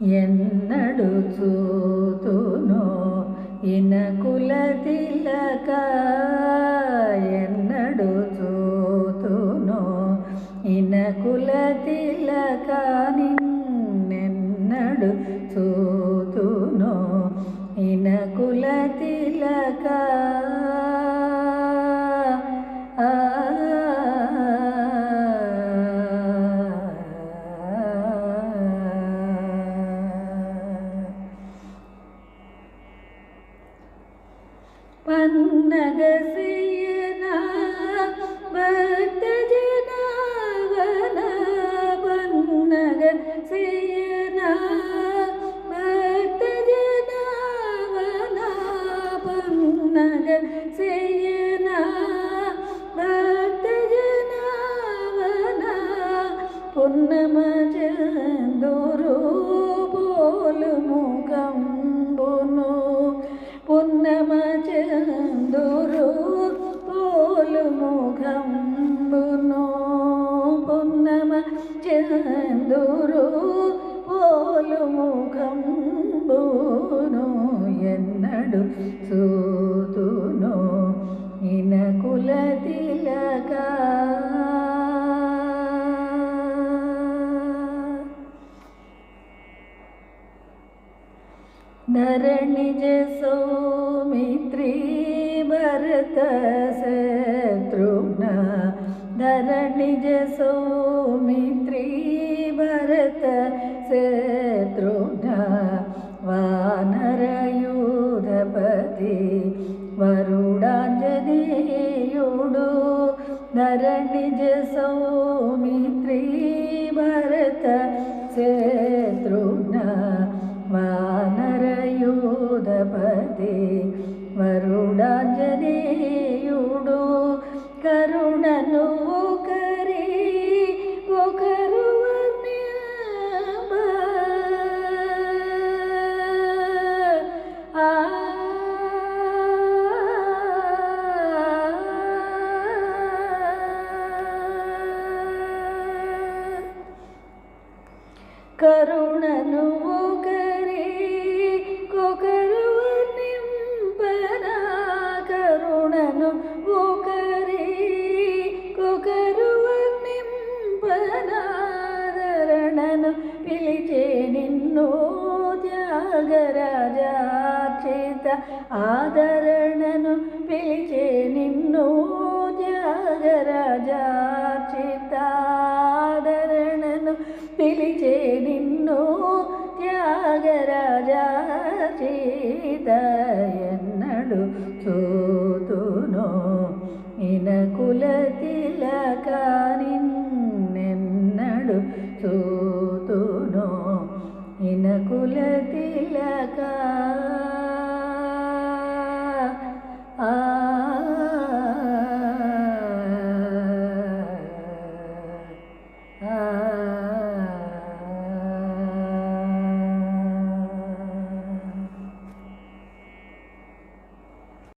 ఎన్నడు చూతునో ఇనకుల తిలక ఎన్నడు చూతునో ఇనకుల తిలక నిన్నెన్నడు చూతునో ఇనకుల తిలకా பன்னகசீ చందురు పోలు ముఖంబును ఎన్నడు సూతును ఇనకుల తిలకా ధరణిజ సౌమిత్రి భరత శత్రుఘ్న ధరణిజ సౌమిత్రి భరత శత్రుఘ్న వానరయూధపతి వరుడాంజనేయుడు ధరణిజ సౌమిత్రి భరత శత్రుఘ్న వానరయూధపతి వరుడాంజనేయుడు కరుణను కరుణను ఒకరి కొకరు నింపన కరుణను ఒకరి కొకరు నింపనాదరణను పిలిచే నిన్ను త్యాగరాజార్చిత ఆదరణను పిలిచే నిన్ను త్యాగరాజార్చిత త్యాగరాజార్చిత ఎన్నడు చూతునో ఇనకుల తిలక నిన్నెన్నడు చూతునో. ఇనకుల